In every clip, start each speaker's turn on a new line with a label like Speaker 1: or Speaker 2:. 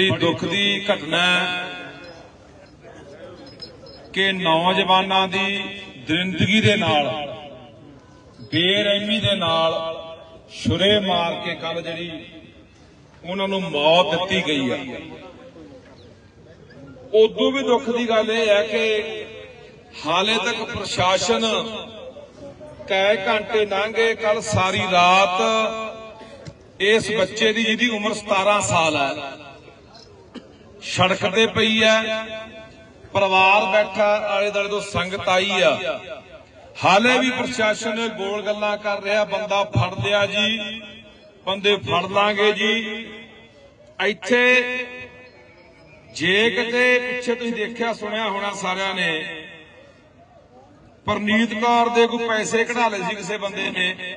Speaker 1: ਬੜੀ ਦੁੱਖ ਦੀ ਘਟਨਾ ਹੈ ਕਿ ਨੌਜਵਾਨਾਂ ਦੀ ਦਰਿੰਦਗੀ ਦੇ ਨਾਲ, ਬੇਰਹਿਮੀ ਦੇ ਨਾਲ ਛੁਰੇ ਮਾਰ ਕੇ ਕੱਲ ਜਿਹੜੀ ਉਹਨਾਂ ਨੂੰ ਮੌਤ ਦਿੱਤੀ ਗਈ ਹੈ ਉਦੋਂ ਵੀ ਦੁੱਖ ਦੀ ਗੱਲ ਇਹ ਹੈ ਕਿ ਹਾਲੇ ਤੱਕ ਪ੍ਰਸ਼ਾਸਨ ਕਈ ਘੰਟੇ ਲੰਘੇ ਕੱਲ ਸਾਰੀ ਰਾਤ ਇਸ ਬੱਚੇ ਦੀ ਜਿਹਦੀ ਉਮਰ 17 ਸਾਲ ਹੈ। ਸੜਕ ਤੇ ਪਈ ਹੈ ਪਰਿਵਾਰ ਬੈਠਾ ਆਲੇ ਦੁਆਲੇ ਤੋਂ ਸੰਗਤ ਆਈ ਆ। ਹਾਲੇ ਵੀ ਪ੍ਰਸ਼ਾਸਨ ਗੋਲ ਗੱਲਾਂ ਕਰ ਰਿਹਾ, ਬੰਦਾ ਫੜ ਲਿਆ ਜੀ। ਬੰਦੇ ਫੜ ਲਾਂਗੇ ਜੀ। ਇੱਥੇ ਜੇ ਕਿਤੇ ਪਿੱਛੇ ਤੁਸੀਂ ਦੇਖਿਆ, ਸੁਣਿਆ ਹੋਣਾ ਸਾਰਿਆਂ ਨੇ, ਪਰਨੀਤ ਕੌਰ ਦੇ ਕੋਈ ਪੈਸੇ ਕਢਾ ਲਏ ਸੀ ਕਿਸੇ ਬੰਦੇ ਨੇ।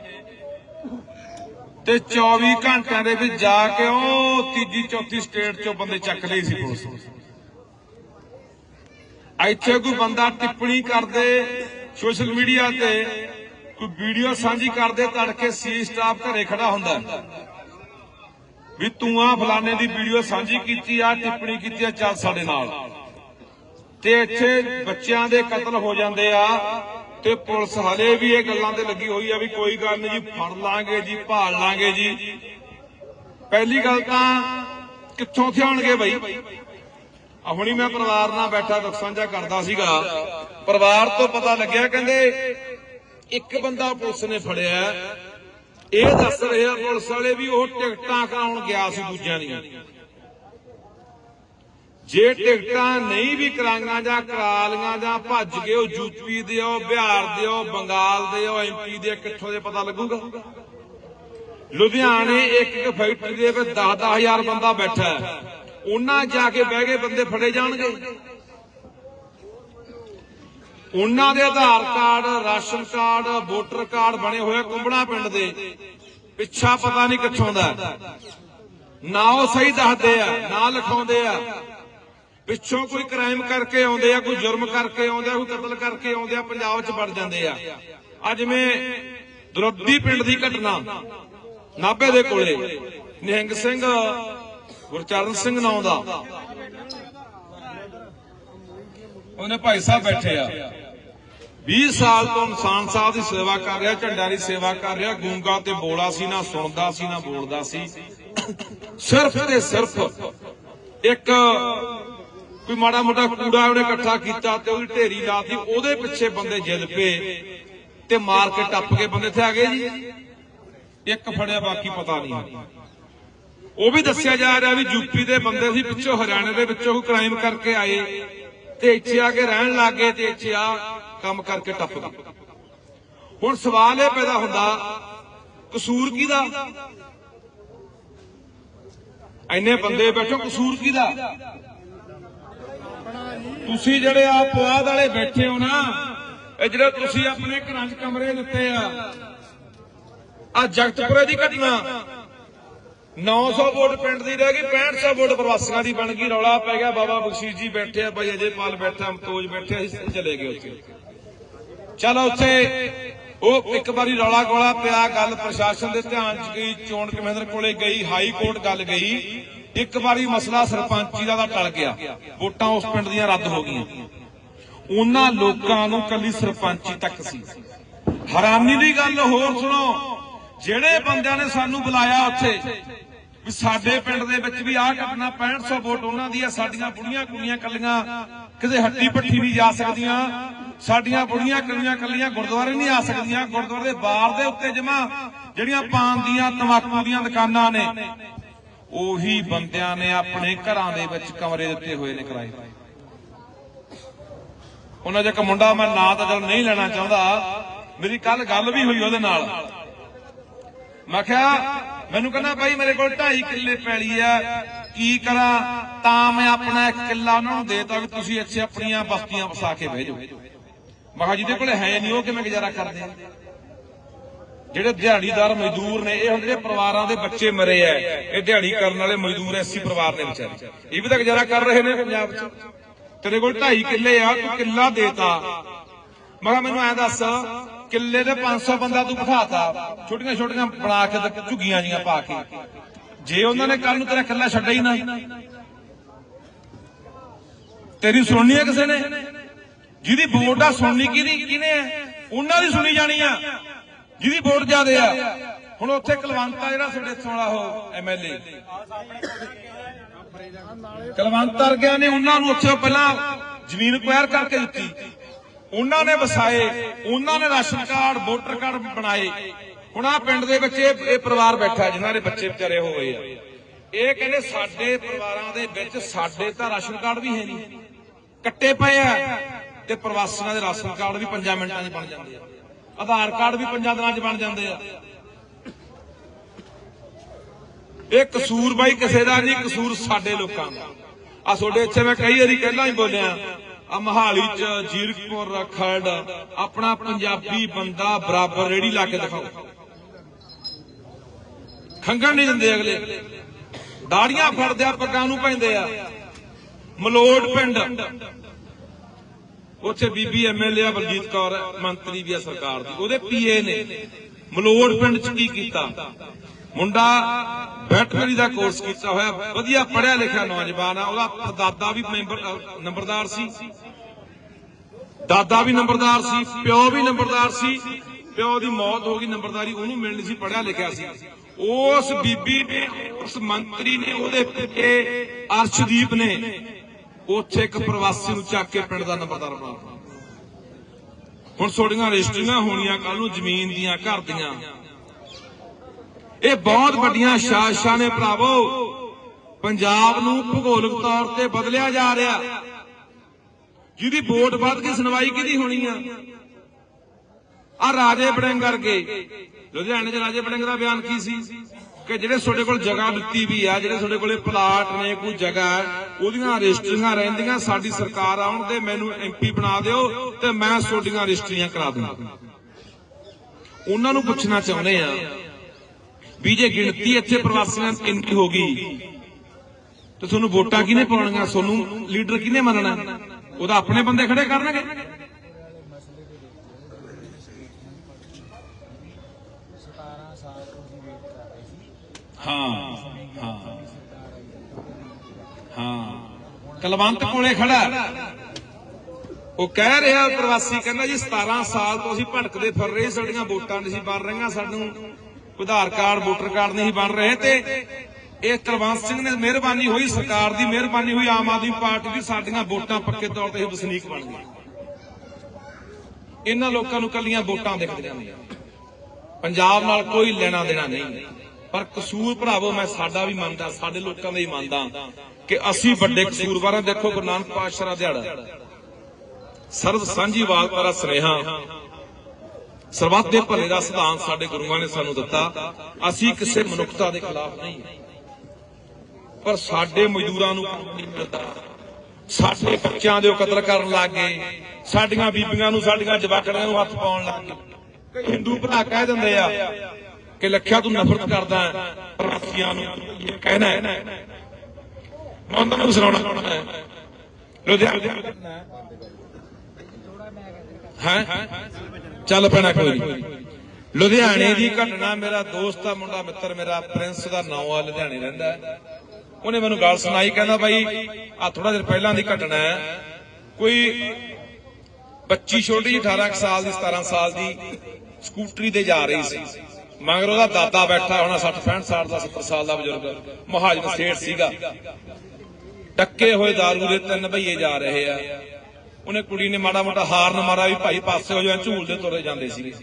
Speaker 1: ਤੇ 24 ਘੰਟਿਆਂ ਦੇ ਵਿੱਚ ਜਾ ਕੇ ਉਹ ਤੀਜੀ, ਚੌਥੀ ਸਟੇਟ ਚੋਂ ਬੰਦੇ ਚੱਕ ਲਈ ਸੀ ਪੁਲਿਸ। ਇੱਥੇ ਕੋਈ ਬੰਦਾ ਟਿੱਪਣੀ ਕਰਦੇ ਸੋਸ਼ਲ ਮੀਡੀਆ ਤੇ, ਕੋਈ ਵੀਡੀਓ ਸਾਂਝੀ ਕਰਦੇ, ਤੜਕੇ ਸੀ ਸਟਾਫ ਘਰੇ ਖੜਾ ਹੁੰਦਾ। ਵੀ ਤੂੰ ਆ ਫਲਾਣੇ ਦੀ ਵੀਡੀਓ ਸਾਂਝੀ ਕੀਤੀ, ਆ ਟਿੱਪਣੀ ਕੀਤੀ, ਆ ਚੱਲ ਸਾਡੇ ਨਾਲ। ਤੇ ਇੱਥੇ ਬੱਚਿਆਂ ਦੇ ਕਤਲ ਹੋ ਜਾਂਦੇ ਆ ਤੇ ਪੁਲਿਸ ਹਲੇ ਵੀ ਇਹ ਗੱਲਾਂ ਤੇ ਲੱਗੀ ਹੋਈ ਆ ਵੀ ਕੋਈ ਗੱਲ ਨਹੀਂ ਜੀ, ਫੜ ਲਾਂਗੇ ਜੀ, ਭਾਲ ਲਾਂਗੇ ਜੀ। ਪਹਿਲੀ ਗੱਲ ਤਾਂ ਕਿੱਥੋਂ ਥਿਆਉਣਗੇ ਬਈ? ਹੁਣੀ ਮੈਂ ਪਰਿਵਾਰ ਨਾਲ ਬੈਠਾ ਦੁੱਖ ਸਾਂਝਾ ਕਰਦਾ ਸੀਗਾ। ਪਰਿਵਾਰ ਤੋਂ ਪਤਾ ਲੱਗਿਆ, ਕਹਿੰਦੇ ਇੱਕ ਬੰਦਾ ਪੁਲਿਸ ਨੇ ਫੜਿਆ। ਇਹ ਦੱਸ ਰਿਹਾ ਪੁਲਿਸ ਵਾਲੇ ਵੀ ਉਹ ਟਿਕਟਾਂ ਕਰਾਉਣ ਗਿਆ ਸੀ ਦੂਜਿਆਂ ਦੀਆਂ। ਜੇ ਟਿਕਟਾਂ ਨਹੀਂ ਵੀ ਕਰਾਈਆਂ ਜਾਂ ਕਰਾ ਲੀਆਂ ਜਾਂ ਭੱਜ ਗਏ ਉਹ ਯੂਪੀ ਦੇ ਉਹ ਬਿਹਾਰ ਦੇ ਉਹ ਬੰਗਾਲ ਦੇ ਉਹ ਐਮਪੀ ਦੇ ਕਿੱਥੋਂ ਦੇ ਪਤਾ ਲੱਗੂਗਾ? ਲੁਧਿਆਣੇ ਇੱਕ ਇੱਕ ਫੈਕਟਰੀ ਦੇ ਵਿੱਚ 10-10000 ਬੰਦਾ ਬੈਠਾ ਹੈ। ਉਹਨਾਂ ਜਾ ਕੇ ਬਹਿ ਗਏ ਬੰਦੇ ਫੜੇ ਜਾਣਗੇ। ਉਹਨਾਂ ਦੇ Aadhaar card, ration card, voter card ਬਣੇ ਹੋਏ ਆ ਕੁੰਬੜਾ ਪਿੰਡ ਦੇ। ਪਿੱਛਾ ਪਤਾ ਨਹੀਂ ਕਿੱਥੋਂ ਦਾ। ਨਾ ਉਹ ਸਹੀ ਦੱਸਦੇ ਆ, ਨਾ ਲਿਖਾਉਂਦੇ ਆ। ਪਿੱਛੋਂ ਕੋਈ ਕ੍ਰਾਈਮ ਕਰਕੇ ਆਉਂਦੇ ਆ, ਕੋਈ ਜੁਰਮ ਕਰਕੇ ਆਉਂਦੇ ਆ, ਕੋਈ ਕਤਲ ਕਰਕੇ ਆਉਂਦੇ ਆ, ਪੰਜਾਬ 'ਚ ਵੜ ਜਾਂਦੇ ਆ। ਅੱਜ ਜਿਵੇਂ ਦੁਰੱਦੀ ਪਿੰਡ ਦੀ ਘਟਨਾ ਨਾਭੇ ਦੇ ਕੋਲੇ, ਨਿਹੰਗ ਸਿੰਘ, ਗੁਰਚਰਨ ਸਿੰਘ ਨਾਂ ਦਾ। ਉਹਨੇ ਭਾਈ ਸਾਹਿਬ ਬੈਠੇ ਆ। 20 ਸਾਲ ਤੋਂ ਇਨਸਾਨ ਸਾਹਿਬ ਦੀ ਸੇਵਾ ਕਰ ਰਿਹਾ ਝੰਡਾ ਦੀ ਸੇਵਾ ਕਰ ਰਿਹਾ, ਗੂੰਗਾ ਤੇ ਬੋਲਾ ਸੀ, ਨਾ ਸੁਣਦਾ ਸੀ, ਨਾ ਬੋਲਦਾ ਸੀ। ਸਿਰਫ ਤੇ ਸਿਰਫ ਇੱਕ ਕੋਈ ਮਾੜਾ ਮੋਟਾ ਕੂੜਾ ਉਹਨੇ ਇਕੱਠਾ ਕੀਤਾ ਤੇ ਉਹਦੀ ਢੇਰੀ ਲਾਤੀ, ਉਹਦੇ ਪਿੱਛੇ ਬੰਦੇ ਜਿੱਦ ਪਏ ਤੇ ਮਾਰ ਕੇ ਟੱਪ ਕੇ ਬੰਦੇ ਇੱਥੇ ਆ ਗਏ ਜੀ। ਇੱਕ ਫੜਿਆ, ਬਾਕੀ ਪਤਾ ਨਹੀਂ। ਉਹ ਵੀ ਦੱਸਿਆ ਜਾ ਰਿਹਾ ਵੀ ਯੂਪੀ ਦੇ ਬੰਦੇ ਸੀ, ਪਿੱਛੋਂ ਹਰਿਆਣੇ ਦੇ ਵਿੱਚੋਂ ਕ੍ਰਾਈਮ ਕਰਕੇ ਆਏ ਤੇ ਇੱਥੇ ਆ ਕੇ ਰਹਿਣ ਲੱਗੇ ਤੇ ਇੱਥੇ ਆ ਕੰਮ ਕਰਕੇ ਟੱਪ ਗਏ। ਹੁਣ ਸਵਾਲ ਇਹ ਪੈਦਾ ਹੁੰਦਾ, ਕਸੂਰ ਕਿਹਦਾ? ਐਨੇ ਬੰਦੇ ਬੈਠੋ, ਕਸੂਰ ਕਿਹਦਾ? ਤੁਸੀਂ ਜਿਹੜੇ ਆ ਪੁਆਧ ਵਾਲੇ ਬੈਠੇ ਹੋ ਨਾ, ਇਹ ਜਿਹੜੇ ਤੁਸੀਂ ਆਪਣੇ ਘਰਾਂ 'ਚ ਕਮਰੇ ਦਿੱਤੇ ਆ ਆ ਜਗਤਪੁਰੇ ਦੀ ਘਟਨਾ। 900 ਵੋਟ ਪਿੰਡ ਦੀ ਰਹਿ ਗਈ 6500 ਵੋਟ ਪ੍ਰਵਾਸੀਆਂ ਦੀ ਬਣ ਗਈ, ਰੌਲਾ ਪੈ ਗਿਆ। ਬਾਬਾ ਬਖਸ਼ੀਸ਼ ਜੀ ਬੈਠੇ ਆ, ਭਾਈ ਅਜੇਪਾਲ ਬੈਠਾ, ਅਮਤੋਜ ਬੈਠੇ ਅਸੀਂ ਚਲੇ ਗਏ ਉੱਥੇ। ਚਲੋ ਉੱਥੇ ਉਹ ਇੱਕ ਵਾਰੀ ਰੌਲਾ ਗੋਲਾ ਪਿਆ, ਗੱਲ ਪ੍ਰਸ਼ਾਸਨ ਦੇ ਧਿਆਨ ਚ ਗਈ, ਚੋਣ ਕਮਿਸ਼ਨਰ ਕੋਲੇ ਗਈ, ਹਾਈ ਕੋਰਟ ਗੱਲ ਗਈ। ਇੱਕ ਵਾਰੀ ਮਸਲਾ ਸਰਪੰਚੀ ਦਾ ਤਾਂ ਟਲ ਗਿਆ। ਵੋਟਾਂ ਉਸ ਪਿੰਡ ਦੀਆਂ ਰੱਦ ਹੋ ਗਈਆਂ। ਉਹਨਾਂ ਲੋਕਾਂ ਨੂੰ ਕੱਲੀ ਸਰਪੰਚੀ ਤੱਕ ਸੀ। ਹੈਰਾਨੀ ਦੀ ਗੱਲ ਹੋਰ ਸੁਣੋ, ਜਿਹੜੇ ਬੰਦਿਆਂ ਨੇ ਸਾਨੂੰ ਬੁਲਾਇਆ ਉੱਥੇ, ਵੀ ਸਾਡੇ ਪਿੰਡ ਦੇ ਵਿੱਚ ਵੀ ਆਹ ਘਟਨਾ 6500 ਵੋਟ ਉਹਨਾਂ ਦੀ ਆ, ਸਾਡੀਆਂ ਬੁੜੀਆਂ ਕੁੜੀਆਂ ਕੱਲੀਆਂ ਕਿਤੇ ਹੱਟੀ ਪੱਠੀ ਨਹੀਂ ਜਾ ਸਕਦੀਆਂ, ਸਾਡੀਆਂ ਬੁੜੀਆਂ ਕੁੜੀਆਂ ਕੱਲੀਆਂ ਗੁਰਦੁਆਰੇ ਨਹੀਂ ਆ ਸਕਦੀਆਂ, ਗੁਰਦੁਆਰੇ ਦੇ ਬਾਰ ਦੇ ਉੱਤੇ ਜਮਾ ਜਿਹੜੀਆਂ ਪਾਨ ਦੀਆਂ ਤਮਾਕੂ ਦੀਆਂ ਦੁਕਾਨਾਂ ਨੇ ਉਹੀ ਬੰਦਿਆਂ ਨੇ ਆਪਣੇ ਘਰਾਂ ਦੇ ਵਿੱਚ ਕਮਰੇ ਦਿੱਤੇ ਹੋਏ ਨੇ ਕਿਰਾਏ ਉਹਨਾਂ 'ਚ ਇੱਕ ਮੁੰਡਾ ਮੈਂ ਨਾਂ ਤਾਂ ਚਲ ਨਹੀਂ ਲੈਣਾ ਚਾਹੁੰਦਾ। ਮੇਰੀ ਕੱਲ ਗੱਲ ਵੀ ਹੋਈ ਉਹਦੇ ਨਾਲ। ਮੈਂ ਕਿਹਾ, ਮੈਨੂੰ ਕਹਿੰਦਾ, ਬਾਈ ਮੇਰੇ ਕੋਲ 2.5 ਕਿੱਲੇ ਪੈਲੀ ਆ। ਕੀ ਕਰਾਂ? ਤਾਂ ਮੈਂ ਆਪਣਾ ਇੱਕ ਕਿੱਲਾ ਉਹਨਾਂ ਨੂੰ ਦੇਤਾ ਵੀ ਤੁਸੀਂ ਇੱਥੇ ਆਪਣੀਆਂ ਬਸਤੀਆਂ ਵਸਾ ਕੇ ਬਹਿ ਜਾਓ। ਮੈਂ ਕਿਹਾ, ਜਿਹਦੇ ਕੋਲੇ ਹੈ ਨਹੀਂ, ਉਹ ਕਿਵੇਂ ਗੁਜ਼ਾਰਾ ਕਰਦੇ ਆ? ਜਿਹੜੇ ਦਿਹਾੜੀਦਾਰ ਮਜ਼ਦੂਰ ਨੇ, ਇਹ ਹੁਣ ਜਿਹੜੇ ਪਰਿਵਾਰਾਂ ਦੇ ਬੱਚੇ ਮਰੇ ਆ ਇਹ ਦਿਹਾੜੀ ਕਰਨ ਵਾਲੇ ਮਜ਼ਦੂਰ ਐਸੀ ਪਰਿਵਾਰ ਨੇ ਵਿਚਾਰੇ। ਇਹ ਵੀ ਤਾਂ ਗੁਜ਼ਾਰਾ ਕਰ ਰਹੇ ਨੇ ਪੰਜਾਬ 'ਚ। ਤੇਰੇ ਕੋਲ 2.5 ਕਿੱਲੇ ਆ, ਤੂੰ ਕਿੱਲਾ ਦੇਤਾ। ਮੈਂ ਮੈਨੂੰ ਐ ਦੱਸ, ਕਿੱਲੇ ਦੇ 500 ਬੰਦਾ ਤੂੰ ਬਿਠਾਤਾ। ਛੋਟੀਆਂ ਛੋਟੀਆਂ ਬਣਾ ਕੇ ਤੇ ਝੁੱਗੀਆਂ ਜੀਆਂ ਪਾ ਕੇ। ਜੇ ਉਹਨਾਂ ਨੇ ਕੱਲ ਨੂੰ ਤੇਰਾ ਕਿੱਲਾ ਛੱਡਿਆ ਹੀ ਨਾ। ਤੇਰੀ ਸੁਣਨੀ ਹੈ ਕਿਸੇ ਨੇ? ਜਿਹਦੀ ਵੋਟ ਆ ਸੁਣਨੀ ਕਿਹਦੀ ਕਿਹਨੇ ਹੈ ਉਹਨਾਂ ਦੀ ਸੁਣੀ ਜਾਣੀ ਆ। ਜਿਹਦੀ ਵੋਟ ਜ਼ਿਆਦੇ ਆ। ਹੁਣ ਉੱਥੇ ਕਲਵੰਤ ਆ ਜਿਹੜਾ ਤੁਹਾਡੇ ਇੱਥੋਂ ਉਹ ਐਮਐਲਏ ਕਲਵੰਤ ਵਰਗਿਆਂ ਨੇ ਉਹਨਾਂ ਨੂੰ ਉੱਥੇ ਪਹਿਲਾਂ ਜ਼ਮੀਨ ਕੁਐਰ ਕਰਕੇ ਦਿੱਤੀ। ਉਹਨਾਂ ਨੇ ਵਸਾਏ, ਉਹਨਾਂ ਨੇ ਰਾਸ਼ਨ ਕਾਰਡ, ਵੋਟਰ ਕਾਰਡ ਬਣਾਏ। ਹੁਣ ਆ ਪਿੰਡ ਦੇ ਵਿੱਚ ਇਹ ਇਹ ਪਰਿਵਾਰ ਬੈਠਾ, ਜਿਨ੍ਹਾਂ ਦੇ ਬੱਚੇ ਵਿਚਾਰੇ ਹੋਏ ਆ। ਇਹ ਕਹਿੰਦੇ ਸਾਡੇ ਪਰਿਵਾਰਾਂ ਦੇ ਵਿੱਚ ਸਾਡੇ ਤਾਂ ਰਾਸ਼ਨ ਕਾਰਡ ਵੀ ਹੈ ਨਹੀਂ। ਕੱਟੇ ਪਏ ਆ ਤੇ ਪ੍ਰਵਾਸੀਆਂ ਦੇ ਰਾਸ਼ਨ ਕਾਰਡ ਵੀ 5 ਮਿੰਟਾਂ 'ਚ ਬਣ ਜਾਂਦੇ ਆ। ਆਧਾਰ ਕਾਰਡ ਵੀ 5 ਦਿਨਾਂ 'ਚ ਬਣ ਜਾਂਦੇ ਆ। ਇਹ ਕਸੂਰ ਬਾਈ ਕਿਸੇ ਦਾ ਨਹੀਂ, ਕਸੂਰ ਸਾਡੇ ਲੋਕਾਂ ਦਾ। ਆ ਤੁਹਾਡੇ ਇੱਥੇ ਮੈਂ ਕਈ ਵਾਰੀ ਪਹਿਲਾਂ ਹੀ ਬੋਲਿਆ, ਆ ਮਹਾਲੀ ਚ ਜੀਰਕਪੁਰ ਖਰੜ, ਆਪਣਾ ਪੰਜਾਬੀ ਬੰਦਾ ਬਰਾਬਰ ਰੇੜੀ ਲਾ ਕੇ ਦਿਖਾਓ। ਖੰਗਣ ਨਹੀਂ ਦਿੰਦੇ ਅਗਲੇ। ਦਾੜੀਆਂ ਫੜਦੇ ਆ, ਪੱਗਾਂ ਨੂੰ ਪੈਂਦੇ ਆ। ਮਲੋੜ ਪਿੰਡ। ਉੱਥੇ ਬੀਬੀ ਐਮਐਲਏ ਆ, ਬਲਜੀਤ ਕੌਰ, ਮੰਤਰੀ ਵੀ ਆ ਸਰਕਾਰ ਦੀ। ਉਹਦੇ ਪੀਏ ਨੇ। ਮਲੋੜ ਪਿੰਡ ਚ ਕੀ ਕੀਤਾ? ਮੁੰਡਾ ਵੈਟਰਨਰੀ ਦਾ ਕੋਰਸ ਕੀਤਾ ਹੋਇਆ। ਵਧੀਆ ਪੜਿਆ ਲਿਖਿਆ ਨੌਜਵਾਨ ਆ। ਉਹਦਾ ਦਾਦਾ ਵੀ ਮੈਂਬਰ ਨੰਬਰਦਾਰ ਸੀ। ਦਾਦਾ ਵੀ ਨੰਬਰਦਾਰ ਸੀ, ਪਿਓ ਵੀ ਨੰਬਰਦਾਰ ਸੀ। ਪਿਓ ਦੀ ਮੌਤ ਹੋ ਗਈ, ਨੰਬਰਦਾਰੀ ਉਹਨੂੰ ਮਿਲਣੀ ਸੀ ਪੜਿਆ ਲਿਖਿਆ ਸੀ। ਉਸ ਬੀਬੀ ਨੇ, ਉਸ ਮੰਤਰੀ ਨੇ, ਉਹਦੇ ਪਿੱਛੇ ਅਰਸ਼ਦੀਪ ਨੇ ਉੱਥੇ ਇੱਕ ਪ੍ਰਵਾਸੀ ਨੂੰ ਚੱਕ ਕੇ ਪਿੰਡ ਦਾ ਨੰਬਰਦਾਰ ਬਣਾ ਹੁਣ ਤੁਹਾਡੀਆਂ ਰਜਿਸਟਰੀਆਂ ਹੋਣੀਆਂ ਕੱਲ ਨੂੰ ਜ਼ਮੀਨ ਦੀਆਂ, ਘਰ ਦੀਆਂ। ਇਹ ਬਹੁਤ ਵੱਡੀਆਂ ਸ਼ਾਸਕਾਂ ਨੇ ਭਰਾਵੋ, ਪੰਜਾਬ ਨੂੰ ਭੂਗੋਲਿਕ ਤੌਰ ਤੇ ਬਦਲਿਆ ਜਾ ਰਿਹਾ। ਜਿਹਦੀ ਵੋਟ ਵੱਧ ਕੇ ਸੁਣਵਾਈ ਕਿਹਦੀ ਹੋਣੀ ਆ? ਆ ਰਾਜੇ ਬੜਿੰਗ ਕਰਕੇ ਲੁਧਿਆਣੇ ਦੇ ਰਾਜੇ ਬੜਿੰਗ ਦਾ ਬਿਆਨ ਕੀ ਸੀ? ਕਿ ਜਿਹੜੇ ਤੁਹਾਡੇ ਕੋਲ ਜਗ੍ਹਾ ਦਿੱਤੀ ਵੀ ਆ, ਜਿਹੜੇ ਤੁਹਾਡੇ ਕੋਲੇ ਪਲਾਟ ਨੇ, ਕੋਈ ਜਗ੍ਹਾ ਉਹਦੀਆਂ ਰਜਿਸਟਰੀਆਂ ਰਹਿੰਦੀਆਂ, ਸਾਡੀ ਸਰਕਾਰ ਆਉਣ ਤੇ ਮੈਨੂੰ ਐਮਪੀ ਬਣਾ ਦਿਓ ਤੇ ਮੈਂ ਤੁਹਾਡੀਆਂ ਰਜਿਸਟਰੀਆਂ ਕਰਾ ਦੂੰਗਾ। ਉਹਨਾਂ ਨੂੰ ਪੁੱਛਣਾ ਚਾਹੁੰਦੇ ਆ ਵੀ ਜੇ ਗਿਣਤੀ ਇੱਥੇ ਪ੍ਰਵਾਸੀਆਂ ਇੰਨੀ ਹੋ ਗਈ, ਤੇ ਤੁਹਾਨੂੰ ਵੋਟਾਂ ਕਿਹਨੇ ਪਾਉਣੀਆਂ? ਤੁਹਾਨੂੰ ਲੀਡਰ ਕਿਹਨੇ ਮੰਨਣਾ? ਉਹਦਾ ਆਪਣੇ ਬੰਦੇ ਖੜੇ ਕਰਨਗੇ। ਹਾਂ ਹਾਂ ਹਾਂ। ਕਲਵੰਤ ਕੋਲੇ ਖੜਾ। ਉਹ ਕਹਿ ਰਿਹਾ ਪ੍ਰਵਾਸੀ, ਕਹਿੰਦਾ ਜੀ 17 ਸਾਲ ਤੋਂ ਅਸੀਂ ਭਟਕਦੇ ਫਿਰ ਰਹੇ, ਸਾਡੀਆਂ ਵੋਟਾਂ ਨਹੀਂ ਬਣ ਰਹੀਆਂ, ਸਾਨੂੰ ਆਧਾਰ ਕਾਰਡ, ਵੋਟਰ ਕਾਰਡ ਨਹੀਂ ਬਣ ਰਹੇ ਤੇ ਇਹ ਕੁਲਵੰਤ ਸਿੰਘ ਨੇ ਮਿਹਰਬਾਨੀ ਹੋਈ, ਸਰਕਾਰ ਦੀ ਮਿਹਰਬਾਨੀ ਹੋਈ, ਆਮ ਆਦਮੀ ਪਾਰਟੀ ਦੀ, ਸਾਡੀਆਂ ਵੋਟਾਂ ਪੱਕੇ ਤੌਰ ਤੇ ਵਸਨੀਕ ਬਣ ਗਏ ਇਹਨਾਂ ਲੋਕਾਂ ਨੂੰ ਕੱਲੀਆਂ ਵੋਟਾਂ ਦਿਖਦੀਆਂ ਨੇ ਪੰਜਾਬ ਨਾਲ ਕੋਈ ਲੈਣਾ ਦੇਣਾ ਨਹੀਂ। ਪਰ ਕਸੂਰ ਭਰਾਵੋ, ਮੈਂ ਸਾਡਾ ਵੀ ਮੰਨਦਾ, ਸਾਡੇ ਲੋਕਾਂ ਦਾ ਹੀ ਮੰਨਦਾ ਕਿ ਅਸੀਂ ਵੱਡੇ ਕਸੂਰਵਾਰਾਂ ਦੇਖੋ ਗੁਰੂ ਨਾਨਕ ਪਾਤਸ਼ਾਹ ਦਾ ਦਿਹਾੜਾ। ਸਰਬ ਸਾਂਝੀ ਵਾਲਪਰਾ ਸੁਨੇਹਾ ਸਰਬੱਤ ਦੇ ਭਲੇ ਦਾ ਸਿਧਾਂਤ ਸਾਡੇ ਗੁਰੂਆਂ ਨੇ ਸਾਨੂੰ ਦਿੱਤਾ। ਅਸੀਂ ਕਿਸੇ ਮਨੁੱਖਤਾ ਦੇ ਖਿਲਾਫ ਨਹੀਂ। ਪਰ ਸਾਡੇ ਮਜ਼ਦੂਰਾਂ ਨੂੰ ਨਹੀਂ ਮਿਲਦਾ ਸਾਡੇ ਬੱਚਿਆਂ ਦੇ ਉਹ ਕਤਲ ਕਰਨ ਲੱਗ ਗਏ। ਸਾਡੀਆਂ ਬੀਬੀਆਂ ਨੂੰ, ਸਾਡੀਆਂ ਜਵਾਕੜੀਆਂ ਨੂੰ ਹੱਥ ਪਾਉਣ ਲੱਗ ਗਏ। ਹਿੰਦੂ ਭਰਾ ਕਹਿ ਦਿੰਦੇ ਆ ਕਿ ਲੱਖਿਆ ਤੂੰ ਨਫ਼ਰਤ ਕਰਦਾ ਹੈ ਪ੍ਰਵਾਸੀਆਂ ਨੂੰ ਇਹ ਕਹਿਣਾ ਹੈ। ਮੈਂ ਉਹਨਾਂ ਨੂੰ ਸੁਣਾਉਣਾ ਹੈ। ਲੁਧਿਆਣਾ ਹੈ। ਚੱਲ ਪੈਣਾ ਕੋਈ ਨਹੀਂ ਲੁਧਿਆਣੇ ਦੀ ਘਟਨਾ ਮੇਰਾ ਦੋਸਤ ਆ ਮੁੰਡਾ ਮਿੱਤਰ ਮੇਰਾ ਪ੍ਰਿੰਸ ਦਾ ਨਾਂ ਆ ਲੁਧਿਆਣੇ ਰਹਿੰਦਾ। ਉਹਨੇ ਮੈਨੂੰ ਗੱਲ ਸੁਣਾਈ ਕਹਿੰਦਾ ਬਾਈ ਆ ਥੋੜਾ ਦਿਨ ਪਹਿਲਾਂ ਦੀ ਘਟਨਾ ਹੈ। ਕੋਈ ਬੱਚੀ ਛੋਟੀ ਜਿਹੀ 18 ਕੁ ਸਾਲ ਦੀ 17 ਸਾਲ ਦੀ ਸਕੂਟਰੀ ਤੇ ਜਾ ਰਹੀ ਸੀ। ਮਗਰ ਉਹਦਾ ਦਾਦਾ ਬੈਠਾ ਹੋਣਾ 60 65 ਸਾਲ ਦਾ 70 ਸਾਲ ਦਾ ਬਜ਼ੁਰਗ। ਮਹਾਜਨ ਸੇਠ ਸੀਗਾ। ਟੱਕੇ ਹੋਏ ਦਾਰੂ ਦੇ ਤਿੰਨ ਭਈਏ ਜਾ ਰਹੇ ਆ। ਉਹਨੇ ਕੁੜੀ ਨੇ ਮਾੜਾ ਮੋਟਾ ਹਾਰਨ ਮਾਰਾ ਵੀ ਭਾਈ ਪਾਸੇ ਹੋ ਜਾ ਝੂਲਦੇ ਤੁਰੇ ਜਾਂਦੇ ਸੀਗੇ।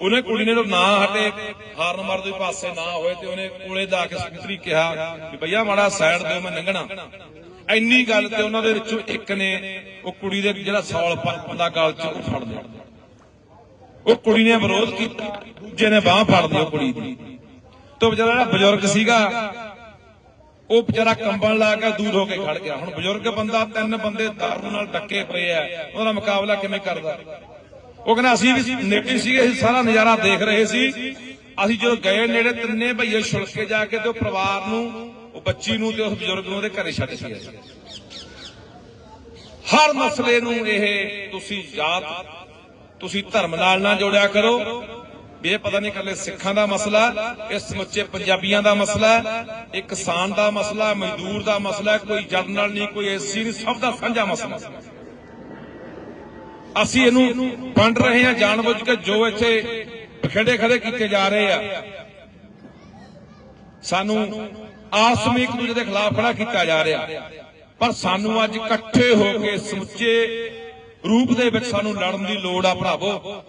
Speaker 1: ਉਹਨੇ ਕੁੜੀ ਨੇ ਨਾ ਹਟੇ, ਹਾਰਨ ਮਾਰਦੇ ਵੀ ਪਾਸੇ ਨਾ ਹੋਏ ਤੇ ਉਹਨੇ ਕੋਲੇ ਜਾ ਕੇ ਸਕੂਟਰੀ ਕਿਹਾ ਵੀ ਭਈਆ ਮਾੜਾ ਸਾਈਡ ਦਿਓ, ਮੈਂ ਲੰਘਣਾ। ਇੰਨੀ ਗੱਲ ਤੇ ਉਹਨਾਂ ਦੇ ਵਿੱਚੋਂ ਇੱਕ ਨੇ ਉਹ ਕੁੜੀ ਦੇ ਜਿਹੜਾ ਸੌਲ ਪਾਉਂਦਾ ਗਲ ਚ ਉਹ ਫੜ ਲਿਆ। ਉਹ ਕੁੜੀ ਨੇ ਵਿਰੋਧ ਕੀਤਾ, ਦੂਜੇ ਨੇ ਬਾਹ ਫੜ ਲਈ ਉਹ ਕੁੜੀ ਦੀ। ਤੋਂ ਵਿਚਾਰਾ ਜਿਹੜਾ ਬਜ਼ੁਰਗ ਸੀਗਾ, ਉਹ ਵਿਚਾਰਾ ਕੰਬਣ ਲਾ ਕੇ ਦੂਰ ਹੋ ਕੇ ਖੜ ਗਿਆ। ਹੁਣ ਬਜ਼ੁਰਗ ਬੰਦਾ, ਤਿੰਨ ਬੰਦੇ ਦਾਰੂ ਨਾਲ ਡੱਕੇ ਪਏ ਆ, ਉਹਦਾ ਮੁਕਾਬਲਾ ਕਿਵੇਂ ਕਰਦਾ? ਉਹ ਕਹਿੰਦਾ, ਅਸੀਂ ਵੀ ਨੇੜੇ ਸੀਗੇ, ਅਸੀਂ ਸਾਰਾ ਨਜ਼ਾਰਾ ਦੇਖ ਰਹੇ ਸੀ। ਅਸੀਂ ਜਦੋਂ ਗਏ ਨੇੜੇ, ਤਿੰਨੇ ਭਈਏ ਛੁਲਕੇ ਜਾ ਕੇ ਤੇ ਉਹ ਪਰਿਵਾਰ ਨੂੰ, ਉਹ ਬੱਚੀ ਨੂੰ ਤੇ ਉਸ ਬਜ਼ੁਰਗ ਨੂੰ ਉਹਦੇ ਘਰੇ ਛੱਡ ਕੇ ਹਰ ਮਸਲੇ ਨੂੰ ਇਹ ਤੁਸੀਂ ਯਾਦ ਤੁਸੀਂ ਧਰਮ ਨਾਲ ਨਾ ਜੋੜਿਆ ਕਰੋ। ਵੀ ਇਹ ਪਤਾ ਨਹੀਂ ਇਕੱਲੇ ਸਿੱਖਾਂ ਦਾ ਮਸਲਾ ਇਹ ਸਮੁੱਚੇ ਪੰਜਾਬੀਆਂ ਦਾ ਮਸਲਾ, ਇਹ ਕਿਸਾਨ ਦਾ ਮਸਲਾ, ਮਜ਼ਦੂਰ ਦਾ ਮਸਲਾ, ਕੋਈ ਜਰਨਲ ਨਹੀਂ, ਕੋਈ ਐਸਸੀ ਨਹੀਂ, ਸਭ ਦਾ ਸਾਂਝਾ ਮਸਲਾ। ਅਸੀਂ ਇਹਨੂੰ ਵੰਡ ਰਹੇ ਹਾਂ, ਜਾਣਬੁੱਝ ਕੇ ਜੋ ਇੱਥੇ ਖੜੇ ਖੜੇ ਕੀਤੇ ਜਾ ਰਹੇ ਆ। ਸਾਨੂੰ ਆਸਮੀ ਇੱਕ ਦੂਜੇ ਦੇ ਖਿਲਾਫ ਖੜਾ ਕੀਤਾ ਜਾ ਰਿਹਾ। ਪਰ ਸਾਨੂੰ ਅੱਜ ਇਕੱਠੇ ਹੋ ਕੇ ਸਮੁੱਚੇ ਰੂਪ ਦੇ ਵਿੱਚ ਸਾਨੂੰ ਲੜਨ ਦੀ ਲੋੜ ਆ ਭਰਾਵੋ।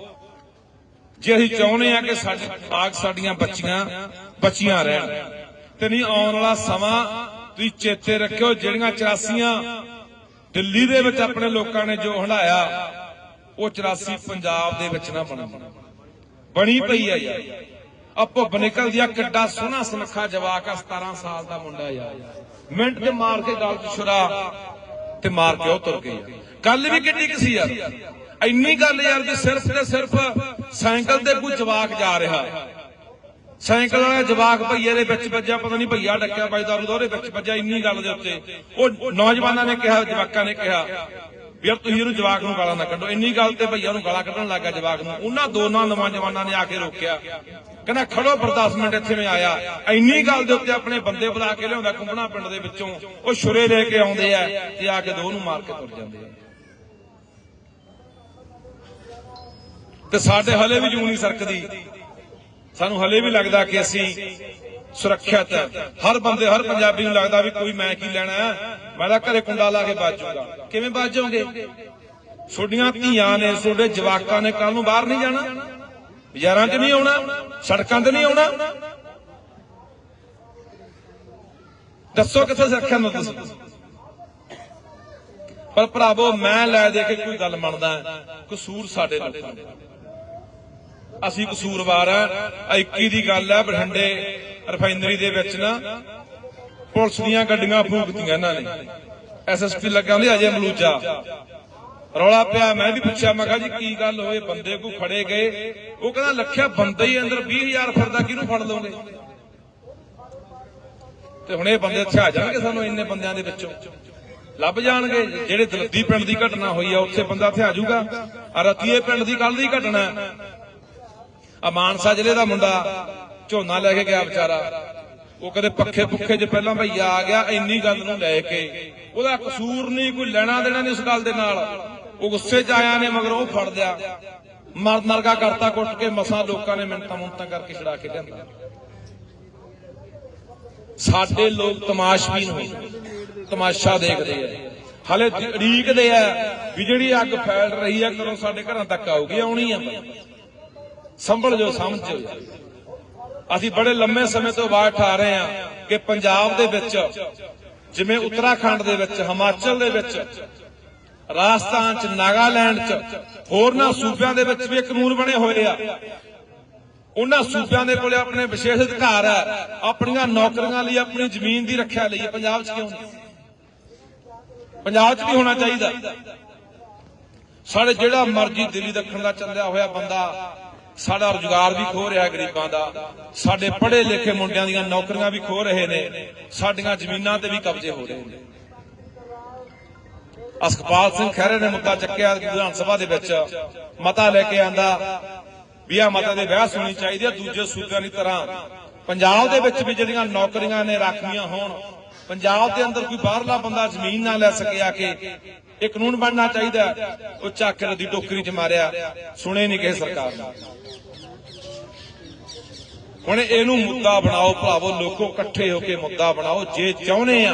Speaker 1: ਜੇ ਅਸੀਂ ਚਾਹੁੰਦੇ ਆ ਕਿ ਸਾਡੇ ਆਗ ਸਾਡੀਆਂ ਬੱਚੀਆਂ ਬੱਚੀਆਂ ਰਹਿਣ। ਤੇ ਨਹੀਂ ਆਉਣ ਵਾਲਾ ਸਮਾਂ ਤੁਸੀਂ ਚੇਤੇ ਰੱਖਿਓ, ਜਿਹੜੀਆਂ 84 ਦਿੱਲੀ ਦੇ ਵਿੱਚ ਆਪਣੇ ਲੋਕਾਂ ਨੇ ਜੋ ਹੰਡਾਇਆ ਉਹ 84 ਪੰਜਾਬ ਦੇ ਵਿੱਚ ਨਾ ਬਣਨ। ਬਣੀ ਪਈ ਆ ਯਾਰ। ਆ ਭੁੱਬ ਨਿਕਲਦੀ ਆ, ਕਿੱਡਾ ਸੋਹਣਾ ਸੁਨੱਖਾ ਜਵਾਕ ਆ 17 ਸਾਲ ਦਾ ਮੁੰਡਾ ਯਾਰ। ਮਿੰਟ ਤੇ ਮਾਰ ਕੇ ਗਲ 'ਚ ਛੁਰਾ, ਤੇ ਮਾਰ ਕੇ ਉਹ ਤੁਰ ਗਈ ਗੱਲ ਵੀ ਕਿੰਨੀ ਕਸੀ ਸੀ ਯਾਰ? ਇੰਨੀ ਗੱਲ ਯਾਰ ਵੀ ਸਿਰਫ ਤੇ ਸਿਰਫ ਸਾਈਕਲ ਤੇ ਕੋਈ ਜਵਾਕ ਜਾ ਰਿਹਾ। ਸਾਈਕਲ ਵਾਲਾ ਜਵਾਕ ਭਈਏ ਦੇ ਵਿੱਚ ਵੱਜਿਆ, ਪਤਾ ਨਹੀਂ ਭਈਆ ਡੱਕਿਆ ਵੱਜਦਾ ਉਹਦੇ ਵਿੱਚ ਵੱਜਿਆ ਇੰਨੀ ਗੱਲ ਦੇ ਉੱਤੇ। ਉਹ ਨੌਜਵਾਨਾਂ ਨੇ ਕਿਹਾ, ਜਵਾਕਾਂ ਨੇ ਕਿਹਾ ਯਾਰ ਤੁਸੀਂ ਇਹਨੂੰ ਜਵਾਕ ਨੂੰ ਗਾਲਾਂ ਨਾ ਕੱਢੋ। ਇੰਨੀ ਗੱਲ ਤੇ ਭਈਆ ਨੂੰ ਗਾਲਾਂ ਕੱਢਣ ਲੱਗਾ ਜਵਾਕ ਨੂੰ। ਉਹਨਾਂ ਦੋਨਾਂ ਨੌਜਵਾਨਾਂ ਨੇ ਆ ਕੇ ਰੋਕਿਆ। ਕਹਿੰਦਾ, ਖੜੋ ਪਰ 10 ਮਿੰਟ ਇੱਥੇ ਮੈਂ ਆਇਆ। ਇੰਨੀ ਗੱਲ ਦੇ ਉੱਤੇ ਆਪਣੇ ਬੰਦੇ ਬੁਲਾ ਕੇ ਲਿਆਉਂਦਾ ਕੁੰਬਣਾ ਪਿੰਡ ਦੇ ਵਿੱਚੋਂ। ਉਹ ਛੁਰੇ ਲੈ ਕੇ ਆਉਂਦੇ ਆ ਤੇ ਆ ਕੇ ਦੋ ਨੂੰ ਮਾਰ ਕੇ ਤੁਰ ਜਾਂਦੇ ਆ। ਤੇ ਸਾਡੇ ਹਲੇ ਵੀ ਜੂ ਨਹੀਂ ਸਰਕਦੀ। ਸਾਨੂੰ ਹਲੇ ਵੀ ਲੱਗਦਾ ਕਿ ਅਸੀਂ ਸੁਰੱਖਿਅਤ ਹਰ ਬੰਦੇ, ਹਰ ਪੰਜਾਬੀ ਨੂੰ ਲੱਗਦਾ ਵੀ ਕੋਈ ਮੈਂ ਕੀ ਲੈਣਾ ਮੈਂ ਤਾਂ ਘਰੇ ਕੁੰਡਾ ਲਾ ਕੇ ਬਾਜੂਗਾ ਕਿਵੇਂ ਬਾਜੋਗੇ ਛੋਡੀਆਂ ਧੀਆਂ ਨੇ ਛੋਡੇ ਜਵਾਕਾਂ ਨੇ ਕੱਲ ਨੂੰ ਬਾਹਰ ਨਹੀਂ ਜਾਣਾ। ਬਾਜ਼ਾਰਾਂ 'ਚ ਨਹੀਂ ਆਉਣਾ, ਸੜਕਾਂ ਤੇ ਨਹੀਂ ਆਉਣਾ। ਦੱਸੋ ਕਿੱਥੇ ਸੁਰੱਖਿਆ ਨੂੰ ਤੁਸੀਂ? ਪਰ ਭਰਾਵੋ, ਮੈਂ ਲੈ ਦੇ ਕੇ ਕੋਈ ਗੱਲ ਮੰਨਦਾ, ਕਸੂਰ ਸਾਡੇ ਲੋਕਾਂ ਦਾ। ਅਸੀਂ ਕਸੂਰਵਾਰ ਆ 21 ਦੀ ਗੱਲ ਹੈ ਬਠਿੰਡੇ ਰਿਫਾਈਨਰੀ ਦੇ ਵਿੱਚ ਨਾ, ਪੁਲਿਸ ਦੀਆਂ ਗੱਡੀਆਂ ਫੂਕਤੀਆਂ ਇਹਨਾਂ ਨੇ। ਐਸਐਸਪੀ ਲੱਗਾ ਹੁੰਦੀ ਅਜੇ ਮਲੂਜਾ। ਰੌਲਾ ਪਿਆ, ਮੈਂ ਵੀ ਪੁੱਛਿਆ, ਮੈਂ ਕਿਹਾ ਜੀ, ਕੀ ਗੱਲ ਹੋਏ ਬੰਦੇ ਕੋ ਫੜੇ ਗਏ? ਉਹ ਕਹਿੰਦਾ, ਲੱਖਿਆ ਬੰਦੇ ਹੀ ਅੰਦਰ 20000 ਫਿਰਦਾ, ਕਿਹਨੂੰ ਫੜ ਲਓਗੇ? ਤੇ ਹੁਣ ਇਹ ਬੰਦੇ ਇੱਥੇ ਜਾਣਗੇ ਸਾਨੂੰ, ਇੰਨੇ ਬੰਦਿਆਂ ਦੇ ਵਿੱਚੋਂ। ਲੱਭ ਜਾਣਗੇ। ਜਿਹੜੇ ਦਲੱਦੀ ਪਿੰਡ ਦੀ ਘਟਨਾ ਹੋਈ ਆ, ਉੱਥੇ ਬੰਦਾ ਇੱਥੇ ਆ ਜਾਊਗਾ। ਆ ਰਤੀਏ ਪਿੰਡ ਦੀ ਕੱਲ ਦੀ ਘਟਨਾ। ਆ ਮਾਨਸਾ ਜ਼ਿਲ੍ਹੇ ਦਾ ਮੁੰਡਾ ਝੋਨਾ ਲੈ ਕੇ ਗਿਆ ਵਿਚਾਰਾ। ਉਹ ਕਦੇ ਪੱਖੇ ਪੁੱਖੇ 'ਚ ਪਹਿਲਾਂ ਭਈਆ ਆ ਗਿਆ, ਇੰਨੀ ਗੱਲ ਨੂੰ ਲੈ ਕੇ। ਉਹਦਾ ਕਸੂਰ ਨਹੀਂ, ਕੋਈ ਲੈਣਾ ਦੇਣਾ ਨਹੀਂ ਉਸ ਗੱਲ ਦੇ ਨਾਲ। ਉਹ ਗੁੱਸੇ 'ਚ ਆਇਆ ਨੇ, ਮਗਰ ਉਹ ਫੜ ਲਿਆ। ਮਰਦ ਨਰਗਾ ਕਰਤਾ, ਕੁੱਟ ਕੇ ਮਸਾਂ ਲੋਕਾਂ ਨੇ ਮਿੰਤਾਂ ਮੁੰਤਾਂ ਕਰਕੇ ਛੜਾ ਕੇ ਲਿਆਂਦਾ। ਸਾਡੇ ਲੋਕ ਤਮਾਸ਼ਬੀਨ ਹੋਏ, ਤਮਾਸ਼ਾ ਦੇਖਦੇ ਆ। ਹਲੇ ਉਡੀਕਦੇ ਆ ਵੀ ਜਿਹੜੀ ਅੱਗ ਫੈਲ ਰਹੀ ਆ, ਕਦੋਂ ਸਾਡੇ ਘਰਾਂ ਤੱਕ ਆਊਗੀ, ਆਉਣੀ ਆ ਸੰਭਲ ਜੋ ਸਮਝ ਜੋ ਅਸੀਂ ਬੜੇ ਲੰਮੇ ਸਮੇਂ ਤੋਂ ਆਵਾਜ਼ ਉਠਾ ਰਹੇ ਹਾਂ ਕਿ ਪੰਜਾਬ ਦੇ ਵਿੱਚ, ਜਿਵੇਂ ਉੱਤਰਾਖੰਡ ਦੇ ਵਿੱਚ, ਹਿਮਾਚਲ ਦੇ ਵਿੱਚ, ਰਾਜਸਥਾਨ ਚ, ਨਾਗਾਲੈਂਡ ਚ, ਹੋਰਨਾਂ ਸੂਬਿਆਂ ਦੇ ਵਿੱਚ ਵੀ ਕਾਨੂੰਨ ਬਣੇ ਹੋਏ ਆ। ਉਹਨਾਂ ਸੂਬਿਆਂ ਦੇ ਕੋਲੇ ਆਪਣੇ ਵਿਸ਼ੇਸ਼ ਅਧਿਕਾਰ ਆ, ਆਪਣੀਆਂ ਨੌਕਰੀਆਂ ਲਈ, ਆਪਣੀ ਜ਼ਮੀਨ ਦੀ ਰੱਖਿਆ ਲਈ। ਪੰਜਾਬ 'ਚ ਕਿਉਂ ਨਹੀਂ? ਪੰਜਾਬ 'ਚ ਵੀ ਹੋਣਾ ਚਾਹੀਦਾ। ਸਾਡੇ ਜਿਹੜਾ ਮਰਜ਼ੀ ਦਿੱਲੀ ਦੱਖਣ ਦਾ ਚੱਲਿਆ ਹੋਇਆ ਬੰਦਾ ਸਾਡਾ ਰੁਜ਼ਗਾਰ ਵੀ ਖੋ ਰਿਹਾ ਗਰੀਬਾਂ ਦਾ। ਸਾਡੇ ਪੜ੍ਹੇ ਲਿਖੇ ਮੁੰਡਿਆਂ ਦੀਆਂ ਨੌਕਰੀਆਂ ਵੀ ਖੋ ਰਹੇ ਨੇ। ਸਾਡੀਆਂ ਜ਼ਮੀਨਾਂ ਤੇ ਵੀ ਕਬਜ਼ੇ ਹੋ ਰਹੇ ਨੇ। ਅਸਕਪਾਲ ਸਿੰਘ ਖਹਿਰੇ ਨੇ ਮੁੱਦਾ ਚੱਕਿਆ ਵਿਧਾਨ ਸਭਾ ਦੇ ਵਿੱਚ। ਮਤਾ ਲੈ ਕੇ ਆਂਦਾ ਵੀ ਆ ਮਤਾ ਦੇ ਵਿਆਹ ਸੁਣੀ ਚਾਹੀਦੀ ਹੈ ਦੂਜੇ ਸੂਬਿਆਂ ਦੀ ਤਰ੍ਹਾਂ। ਪੰਜਾਬ ਦੇ ਵਿੱਚ ਵੀ ਜਿਹੜੀਆਂ ਨੌਕਰੀਆਂ ਨੇ ਰਾਖੀਆਂ ਹੋਣ ਪੰਜਾਬ ਦੇ ਅੰਦਰ ਕੋਈ ਬਾਹਰਲਾ ਬੰਦਾ ਜ਼ਮੀਨ ਨਾ ਲੈ ਸਕੇ ਆ ਕੇ, ਇਹ ਕਾਨੂੰਨ ਬਣਨਾ ਚਾਹੀਦਾ ਉਹ ਚੱਕ ਦੀ ਟੋਕਰੀ 'ਚ ਮਾਰਿਆ। ਸੁਣੇ ਨਹੀਂ ਕਿਸੇ ਸਰਕਾਰ ਨੇ। ਹੁਣ ਇਹਨੂੰ ਮੁੱਦਾ ਬਣਾਓ ਭਰਾਵੋ, ਲੋਕੋ ਇਕੱਠੇ ਹੋ ਕੇ ਮੁੱਦਾ ਬਣਾਓ। ਜੇ ਚਾਹੁੰਦੇ ਆ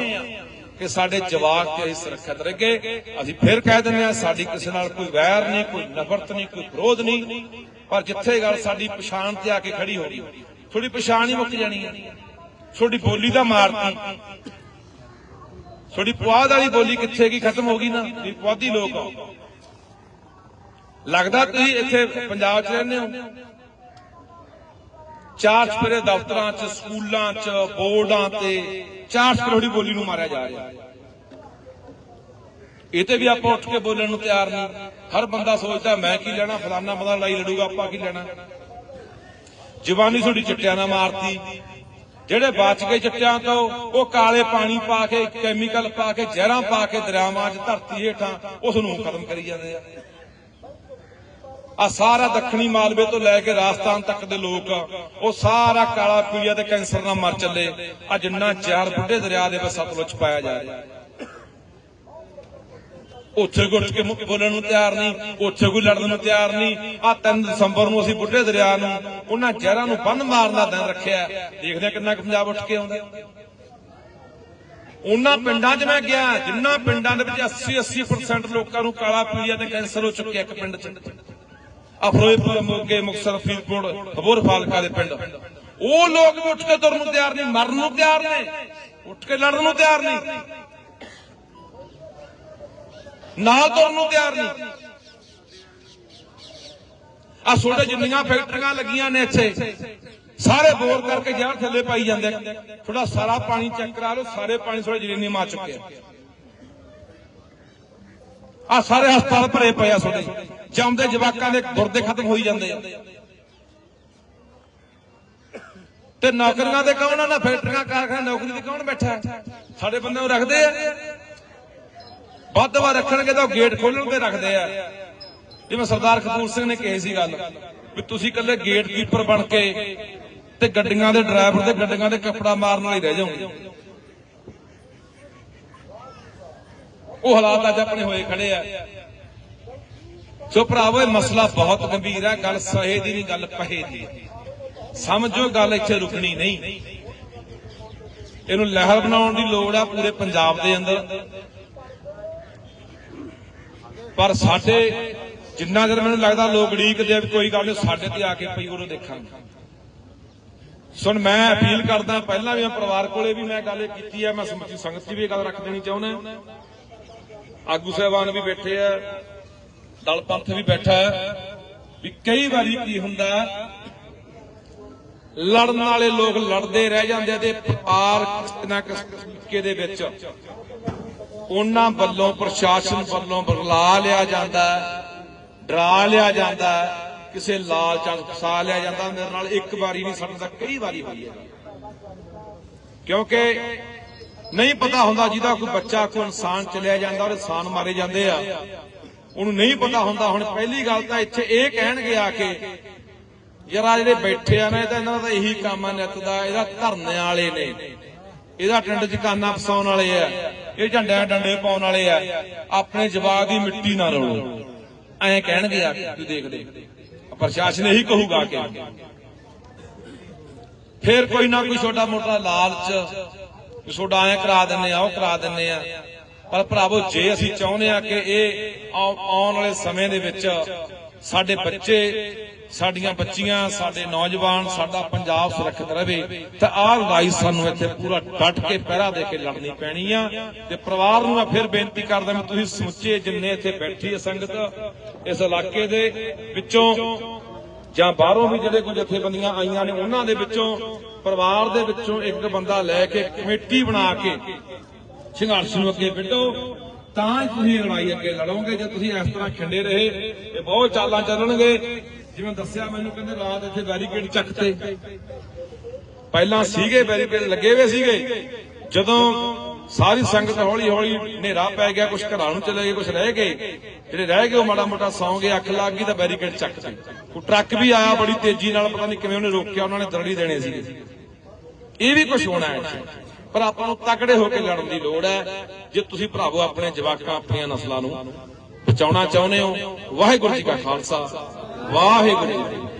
Speaker 1: ਕਿ ਸਾਡੇ ਜਵਾਕ ਤੇ ਅਸੀਂ ਸੁਰੱਖਿਅਤ ਰਹੇ ਅਸੀਂ ਫਿਰ ਕਹਿ ਦਿੰਦੇ ਆ, ਸਾਡੀ ਕਿਸੇ ਨਾਲ ਕੋਈ ਵੈਰ ਨਹੀਂ, ਕੋਈ ਨਫ਼ਰਤ ਨਹੀਂ, ਕੋਈ ਵਿਰੋਧ ਨਹੀਂ। ਪਰ ਜਿੱਥੇ ਗੱਲ ਸਾਡੀ ਪਛਾਣ ਤੇ ਆ ਕੇ ਖੜੀ ਹੋ ਗਈ ਥੋੜੀ ਪਛਾਣ ਹੀ ਮੁੱਕ ਜਾਣੀ ਹੈ। ਤੁਹਾਡੀ ਬੋਲੀ ਦਾ ਮਾਰਤੀ ਤੁਹਾਡੀ ਪੁਆਧ ਵਾਲੀ ਬੋਲੀ ਕਿੱਥੇ ਗਈ? ਖਤਮ ਹੋ ਗਈ ਨਾ? ਵੀ ਪੁਆਧੀ ਲੋਕ ਆ। ਲੱਗਦਾ ਤੁਸੀਂ ਇੱਥੇ ਪੰਜਾਬ 'ਚ ਰਹਿੰਦੇ ਹੋ। ਚਾਰ ਚਪਰੇ ਦਫ਼ਤਰਾਂ 'ਚ, ਸਕੂਲਾਂ 'ਚ, ਬੋਰਡਾਂ ਤੇ ਚਾਰ ਚਪਰੋੜੀ ਬੋਲੀ ਨੂੰ ਮਾਰਿਆ ਜਾ ਰਿਹਾ। ਇਹ ਤੇ ਵੀ ਆਪਾਂ ਉੱਠ ਕੇ ਬੋਲਣ ਨੂੰ ਤਿਆਰ ਨਹੀਂ। ਹਰ ਬੰਦਾ ਸੋਚਦਾ, ਮੈਂ ਕੀ ਲੈਣਾ? ਫਲਾਨਾ ਬੰਦਾ ਲੜਾਈ ਲੜੂਗਾ, ਆਪਾਂ ਕੀ ਲੈਣਾ? ਜਵਾਨੀ ਤੁਹਾਡੀ ਚਿੱਟਿਆਂ ਨਾਲ ਮਾਰਤੀ। ਜਿਹੜੇ ਬਚ ਗਏ ਚਿੱਟਿਆਂ ਤੋਂ, ਉਹ ਕਾਲੇ ਪਾਣੀ ਪਾ ਕੇ ਕੈਮੀਕਲ ਪਾ ਕੇ, ਜ਼ਹਿਰਾਂ ਪਾ ਕੇ ਦਰਿਆਵਾਂ 'ਚ ਧਰਤੀ ਹੇਠਾਂ ਉਸ ਨੂੰ ਖਤਮ ਕਰੀ ਜਾਂਦੇ ਆ। ਆ ਸਾਰਾ ਦੱਖਣੀ ਮਾਲਵੇ ਤੋਂ ਲੈ ਕੇ ਰਾਜਸਥਾਨ ਤੱਕ ਦੇ ਲੋਕ, ਉਹ ਸਾਰਾ ਕਾਲਾ ਪੀਲੀਆ ਤੇ ਕੈਂਸਰ ਨਾਲ ਮਰ ਚੱਲੇ। ਆ ਜਿੰਨਾ ਚਾਰ ਬੁੱਢੇ ਦਰਿਆ ਦੇ ਵਿੱਚ ਸਤਲੁਜ ਪਾਇਆ ਜਾ ਰਿਹਾ। ਉੱਥੇ ਗੁੱਟ ਕੇ ਬੋਲਣ ਨੂੰ ਤਿਆਰ ਨਹੀਂ, ਉੱਥੇ ਕੋਈ ਲੜਨ ਨੂੰ ਤਿਆਰ ਨਹੀਂ। ਆ 3 ਦਸੰਬਰ ਨੂੰ ਅਸੀਂ ਬੁੱਢੇ ਦਰਿਆ ਨੂੰ ਉਹਨਾਂ ਜ਼ਹਿਰਾਂ ਨੂੰ ਬੰਨ ਮਾਰਨ ਦਾ ਦਿਨ ਰੱਖਿਆ ਦੇਖਦੇ ਕਿੰਨਾ ਪੰਜਾਬ ਉੱਠ ਕੇ ਆਉਂਦਾ ਉਹਨਾਂ ਪਿੰਡਾਂ 'ਚ ਮੈਂ ਗਿਆ, ਜਿੰਨਾ ਪਿੰਡਾਂ ਦੇ ਵਿੱਚ 80 80% ਲੋਕਾਂ ਨੂੰ ਕਾਲਾ ਪੀਲੀਆ ਤੇ ਕੈਂਸਰ ਹੋ ਚੁੱਕਿਆ ਇੱਕ ਪਿੰਡ 'ਚ। ਅਫਰੋਜ਼ਪੁਰ ਮੋਗੇ ਮੁਕਤਸਰ, ਫਰੀਦਕੋਟ ਹਬੋਰ ਫਾਲਕਾ ਦੇ ਪਿੰਡ। ਉਹ ਲੋਕ ਵੀ ਉੱਠ ਕੇ ਤੁਰਨ ਨੂੰ ਤਿਆਰ ਨਹੀਂ, ਮਰਨ ਨੂੰ ਤਿਆਰ ਨੇ। ਉੱਠ ਕੇ ਲੜਨ ਨੂੰ ਤਿਆਰ ਨਹੀਂ। ਨਾਲ ਤੁਰਨ ਨੂੰ ਤਿਆਰ ਨਹੀਂ। ਆ ਛੋਟੇ ਜਿੰਨੀਆਂ ਫੈਕਟਰੀਆਂ ਲੱਗੀਆਂ ਨੇ ਇੱਥੇ, ਸਾਰੇ ਬੋਰ ਕਰਕੇ ਜ਼ਹਿਰ ਥੱਲੇ ਪਾਈ ਜਾਂਦੇ ਥੋੜਾ ਸਾਰਾ ਪਾਣੀ ਚੈੱਕ ਕਰਾ ਲਓ, ਸਾਰੇ ਪਾਣੀ ਥੋੜੇ ਜਰੀਨੀ ਮਾ ਚੁੱਕੇ ਆ। ਸਾਰੇ ਹਸਪਤਾਲ ਭਰੇ ਪਏ ਆ ਤੁਹਾਡੇ ਜੰਮਦੇ ਜਵਾਕਾਂ ਦੇ ਗੁਰਦੇ ਖਤਮ ਹੋਈ ਜਾਂਦੇ ਆ। ਤੇ ਨੌਕਰੀਆਂ ਤੇ ਕੌਣ ਆ? ਨਾ ਫੈਕਟਰੀਆਂ, ਕਾਰਖਾਨੇ, ਨੌਕਰੀ ਤੇ ਕੌਣ ਬੈਠਾ? ਸਾਡੇ ਬੰਦੇ ਨੂੰ ਰੱਖਦੇ ਆ। ਵੱਧ ਵਾ ਰੱਖਣਗੇ ਤਾਂ ਉਹ ਗੇਟ ਖੋਲਣ ਤੇ ਰੱਖਦੇ ਆ। ਜਿਵੇਂ ਸਰਦਾਰ ਕਪੂਰ ਸਿੰਘ ਨੇ ਕਹੀ ਸੀ ਗੱਲ, ਵੀ ਤੁਸੀਂ ਇਕੱਲੇ ਗੇਟ ਕੀਪਰ ਬਣ ਕੇ ਤੇ ਗੱਡੀਆਂ ਦੇ ਡਰਾਈਵਰ ਤੇ ਗੱਡੀਆਂ ਦੇ ਕੱਪੜਾ ਮਾਰਨ ਵਾਲੇ ਰਹਿ ਜਾਓਗੇ। ਉਹ ਹਾਲਾਤ ਅੱਜ ਆਪਣੇ ਹੋਏ ਖੜੇ ਆ। ਸੋ ਭਰਾਵੋ, ਇਹ ਮਸਲਾ ਬਹੁਤ ਗੰਭੀਰ ਹੈ ਗੱਲ ਸਹੇ ਦੀ ਨਹੀਂ ਗੱਲ ਪਹੇ ਦੀ। ਸਮਝੋ ਗੱਲ ਇੱਥੇ ਰੁਕਣੀ ਨਹੀਂ। ਇਹਨੂੰ ਲਹਿਰ ਬਣਾਉਣ ਦੀ ਲੋੜ ਆ ਪੂਰੇ ਪੰਜਾਬ ਦੇ ਅੰਦਰ। ਪਰ ਸਾਡੇ, ਜਿੰਨਾ ਚਿਰ ਮੈਨੂੰ ਲੱਗਦਾ ਲੋਕ ਉਡੀਕਦੇ ਆ ਕੋਈ ਗੱਲ ਨਹੀਂ, ਸਾਡੇ ਤੇ ਆ ਕੇ ਪਈ ਉਹਨੂੰ ਦੇਖਾਂਗੇ। ਸੁਣ, ਮੈਂ ਅਪੀਲ ਕਰਦਾ, ਪਹਿਲਾਂ ਵੀ ਮੈਂ ਪਰਿਵਾਰ ਕੋਲੇ ਵੀ ਮੈਂ ਗੱਲ ਕੀਤੀ ਆ, ਮੈਂ ਸਮੁੱਚੀ ਸੰਗਤ 'ਚ ਵੀ ਗੱਲ ਰੱਖ ਦੇਣੀ ਚਾਹੁੰਦਾ। ਆਗੂ ਸਾਹਿਬਾਨ ਵੀ ਬੈਠੇ ਆ, ਦਲ ਪੰਥ ਵੀ ਬੈਠਾ ਵੀ ਕਈ ਵਾਰੀ ਕੀ ਹੁੰਦਾ, ਲੜਨ ਵਾਲੇ ਲੋਕ ਲੜਦੇ ਰਹਿ ਜਾਂਦੇ ਆ ਤੇ ਪਾਰ ਕਿਤਨਾ ਦੇ ਵਿੱਚ। ਉਹਨਾਂ ਵੱਲੋਂ ਪ੍ਰਸ਼ਾਸਨ ਵੱਲੋਂ ਬਰਲਾ ਲਿਆ ਜਾਂਦਾ ਡਰਾ ਲਿਆ ਜਾਂਦਾ ਕਿਸੇ ਲਾਲਚ ਚ ਫਸਾ ਲਿਆ ਜਾਂਦਾ ਮੇਰੇ ਨਾਲ ਇੱਕ ਵਾਰੀ ਨਹੀਂ ਸਾਡੇ ਨਾਲ ਕਈ ਵਾਰੀ ਹੋਈ ਹੈ। ਕਿਉਂਕਿ ਨਹੀਂ ਪਤਾ ਹੁੰਦਾ ਜਿਹਦਾ ਕੋਈ ਬੱਚਾ, ਕੋਈ ਇਨਸਾਨ ਚਲਿਆ ਜਾਂਦਾ ਔਰ ਇਨਸਾਨ ਮਾਰੇ ਜਾਂਦੇ ਆ। ਉਹਨੂੰ ਨਹੀਂ ਪਤਾ ਹੁੰਦਾ। ਹੁਣ ਪਹਿਲੀ ਗੱਲ ਤਾਂ ਇੱਥੇ ਇਹ ਕਹਿਣਗੇ ਆ ਕੇ, ਯਾਰ ਆ ਜਿਹੜੇ ਬੈਠੇ ਆ ਨਾ, ਇਹ ਤਾਂ ਇਹਨਾਂ ਦਾ ਇਹੀ ਕੰਮ ਆ, ਨਿੱਤ ਦਾ, ਇਹਦਾ ਧਰਨੇ ਵਾਲੇ ਨੇ। ਇਹਦਾ ਟੰਡ ਚ ਕਾਨਾ ਫਸਾਉਣ ਵਾਲੇ ਆ। ਇਹ ਝੰਡਿਆਂ ਡੰਡੇ ਪਾਉਣ ਵਾਲੇ ਆ। ਆਪਣੇ ਜਵਾਬ ਦੀ ਮਿੱਟੀ ਨਾ ਰੋਲੋ। ਐਂ ਕਹਿਣਗੇ ਆ ਤੂੰ ਦੇਖ ਦੇ ਪ੍ਰਸ਼ਾਸਨ ਇਹੀ ਕਹੂਗਾ ਕਿ ਫੇਰ ਕੋਈ ਨਾ ਕੋਈ ਛੋਟਾ ਮੋਟਾ ਲਾਲਚ ਵੀ ਛੋਟਾ ਐਂ ਕਰਾ ਦਿੰਨੇ ਆ, ਉਹ ਕਰਾ ਦਿੰਨੇ ਆ। ਪਰ ਭਰਾਵੋ, ਜੇ ਅਸੀਂ ਚਾਹੁੰਦੇ ਆ ਕਿ ਇਹ ਆਉਣ ਵਾਲੇ ਸਮੇਂ ਦੇ ਵਿੱਚ ਸਾਡੇ ਬੱਚੇ ਸਾਡੀਆਂ ਬੱਚੀਆਂ, ਸਾਡੇ ਨੌਜਵਾਨ, ਸਾਡਾ ਪੰਜਾਬ ਸੁਰੱਖਿਅਤ ਰਵੇ ਤਾਂ ਆਹ ਲੜਾਈ ਸਾਨੂੰ ਇੱਥੇ ਪੂਰਾ ਡਟ ਕੇ ਪਹਿਰਾ ਦੇ ਕੇ ਲੜਨੀ ਪੈਣੀ ਆ। ਤੇ ਪਰਿਵਾਰ ਨੂੰ ਮੈਂ ਫਿਰ ਬੇਨਤੀ ਕਰਦਾ, ਮੈਂ ਤੁਸੀਂ ਸਮੁੱਚੇ ਜਿੰਨੇ ਇੱਥੇ ਬੈਠੀ ਹੈ ਸੰਗਤ, ਇਸ ਇਲਾਕੇ ਦੇ ਵਿੱਚੋਂ ਜਾਂ ਬਾਹਰੋਂ ਵੀ ਜਿਹੜੇ ਕੋਈ ਜਥੇਬੰਦੀਆਂ ਆਈਆਂ ਨੇ, ਉਹਨਾਂ ਦੇ ਵਿੱਚੋਂ, ਪਰਿਵਾਰ ਦੇ ਵਿੱਚੋਂ ਇੱਕ ਬੰਦਾ ਲੈ ਕੇ ਕਮੇਟੀ ਬਣਾ ਕੇ ਸੰਘਰਸ਼ ਨੂੰ ਅੱਗੇ ਵਿੱਢੋ, ਤਾਂ ਹੀ ਤੁਸੀਂ ਲੜਾਈ ਅੱਗੇ ਲੜੋਗੇ, ਜੇ ਤੁਸੀਂ ਇਸ ਤਰ੍ਹਾਂ ਖਿੰਡੇ ਰਹੇ, ਇਹ ਬਹੁਤ ਚਾਲਾਂ ਚੱਲਣਗੇ। ਜਿਵੇਂ ਦੱਸਿਆ ਮੈਨੂੰ ਕਹਿੰਦੇ ਰਾਤ ਇੱਥੇ ਬੈਰੀਕੇਡ ਚੱਕਤੇ ਪਹਿਲਾਂ ਸੀਗੇ ਬੈਰੀਕੇਡ, ਲੱਗੇ ਹੋਏ ਸੀਗੇ। ਜਦੋਂ ਸਾਰੀ ਸੰਗਤ ਹੌਲੀ ਹੌਲੀ ਹਨੇਰਾ ਪੈ ਗਿਆ ਕੁਝ ਘਰਾਂ ਨੂੰ ਚਲੇ ਗਏ ਕੁਝ ਰਹਿ ਗਏ। ਜਿਹੜੇ ਰਹਿ ਗਏ ਉਹ ਮਾੜਾ ਮੋਟਾ ਸੌਂ ਗਏ ਅੱਖ ਲੱਗ ਗਈ ਤਾਂ ਬੈਰੀਕੇਡ ਚੱਕਤੇ ਉਹ ਟਰੱਕ ਵੀ ਆਇਆ ਬੜੀ ਤੇਜ਼ੀ ਨਾਲ, ਪਤਾ ਨਹੀਂ ਕਿਵੇਂ ਉਹਨੇ ਰੋਕਿਆ, ਉਹਨਾਂ ਨੇ ਦਰੜੀ ਦੇਣੇ ਸੀਗੇ। ਇਹ ਵੀ ਕੁਝ ਹੋਣਾ ਹੈ। ਪਰ ਆਪਾਂ ਨੂੰ ਤਕੜੇ ਹੋ ਕੇ ਲੜਨ ਦੀ ਲੋੜ ਹੈ। ਜੇ ਤੁਸੀਂ ਭਰਾਵੋ ਆਪਣੇ ਜਵਾਕਾਂ, ਆਪਣੀਆਂ ਨਸਲਾਂ ਨੂੰ ਬਚਾਉਣਾ ਚਾਹੁੰਦੇ ਹੋ, ਵਾਹਿਗੁਰੂ ਜੀ ਕਾ ਖਾਲਸਾ। ਵਾਹਿਗੁਰੂ।